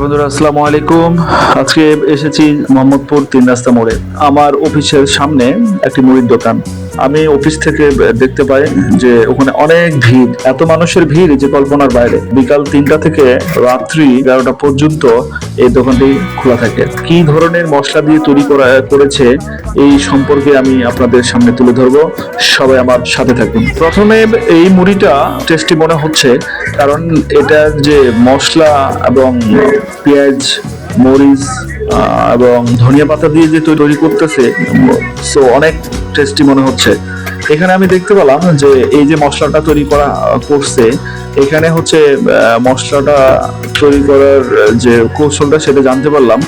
বন্ধুরা, আসসালামু আলাইকুম। আজকে এসেছি মোহাম্মদপুর তিন রাস্তা মোড়ে। আমার অফিসের সামনে একটি মুড়ির দোকান। আমি অফিস থেকে দেখতে পাই যে ওখানে অনেক ভিড়, এত মানুষের ভিড় যে কল্পনার বাইরে। বিকাল তিনটা থেকে রাত্রি এগারোটা পর্যন্ত এই দোকানটি খোলা থাকে। কি ধরনের মশলা দিয়ে তৈরি করা, করেছে, এই সম্পর্কে আমি আপনাদের সামনে তুলে ধরবো। সবাই আমার সাথে থাকুন। প্রথমে এই মুড়িটা টেস্টি মনে হচ্ছে, কারণ এটা যে মশলা এবং পেঁয়াজ, মরিচ এবং ধনিয়া পাতা দিয়ে যে তৈরি করতেছে সো অনেক টেস্টি মনে হচ্ছে। এখানে আমি দেখতে পেলাম যে এই যে মশলাটা তৈরি করা করছে, এখানে হচ্ছে মশলাটা তৈরি করার যে কৌশলটা সেটা জানতে পারলাম।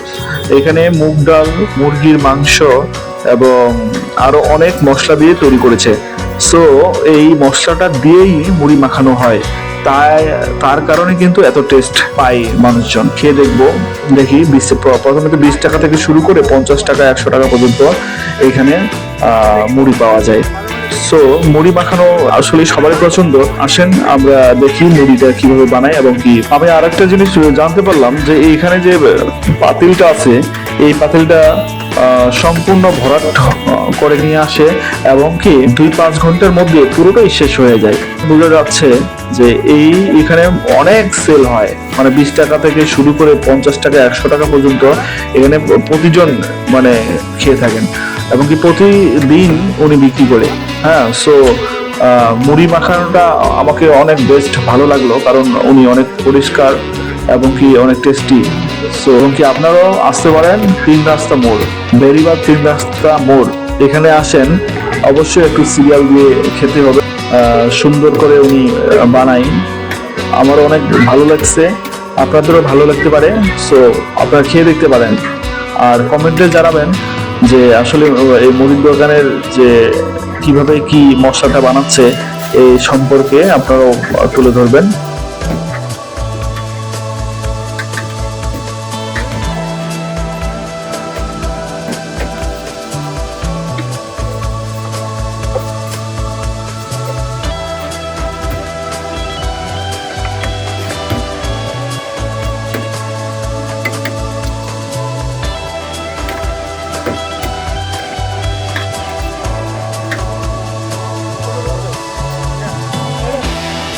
এখানে মুগ ডাল, মুরগির মাংস এবং আরও অনেক মশলা দিয়ে তৈরি করেছে। সো এই মশলাটা দিয়েই মুড়ি মাখানো হয়। তাই, তার কারণে কিন্তু এত টেস্ট পাই মানুষজন। খেয়ে দেখব, দেখি বিশ প্রথমে তো বিশ টাকা থেকে শুরু করে পঞ্চাশ টাকা, একশো টাকা পর্যন্ত এখানে মুড়ি পাওয়া যায়। সো মুড়ি মাখানো আসলে সবারই পছন্দ। আসেন, আমরা দেখি মুড়িটা কীভাবে বানাই এবং কি। আমি আর একটা জিনিস জানতে পারলাম যে এইখানে যে পাতিলটা আছে, এই পাতিলটা সম্পূর্ণ ভরাট করে নিয়ে আসে এবং কি দুই পাঁচ ঘণ্টার মধ্যে পুরোটাই শেষ হয়ে যায়। বোঝা যাচ্ছে যে এই, এখানে অনেক সেল হয়। মানে বিশ টাকা থেকে শুরু করে পঞ্চাশ টাকা, একশো টাকা পর্যন্ত এখানে প্রতিজন মানে খেয়ে থাকেন। এবং কি প্রতিদিন উনি বিক্রি করে। হ্যাঁ সো মুড়ি মাখানোটা আমাকে অনেক বেস্ট ভালো লাগল, কারণ উনি অনেক পরিষ্কার এবং কি অনেক টেস্টি সো এবং কি আপনারাও আসতে পারেন তিন রাস্তা মোড় বেরিবার তিন রাস্তা মোড়। এখানে আসেন, অবশ্যই একটু সিরিয়াল দিয়ে খেতে হবে সুন্দর করে উনি বানাই। আমার অনেক ভালো লাগছে, আপনাদেরও ভালো লাগতে পারে। সো আপনারা খেয়ে দেখতে পারেন। আর কমেন্টে জানাবেন যে আসলে এই মুড়ির দোকানের যে কীভাবে কি মশলাটা বানাচ্ছে এই সম্পর্কে আপনারাও তুলে ধরবেন।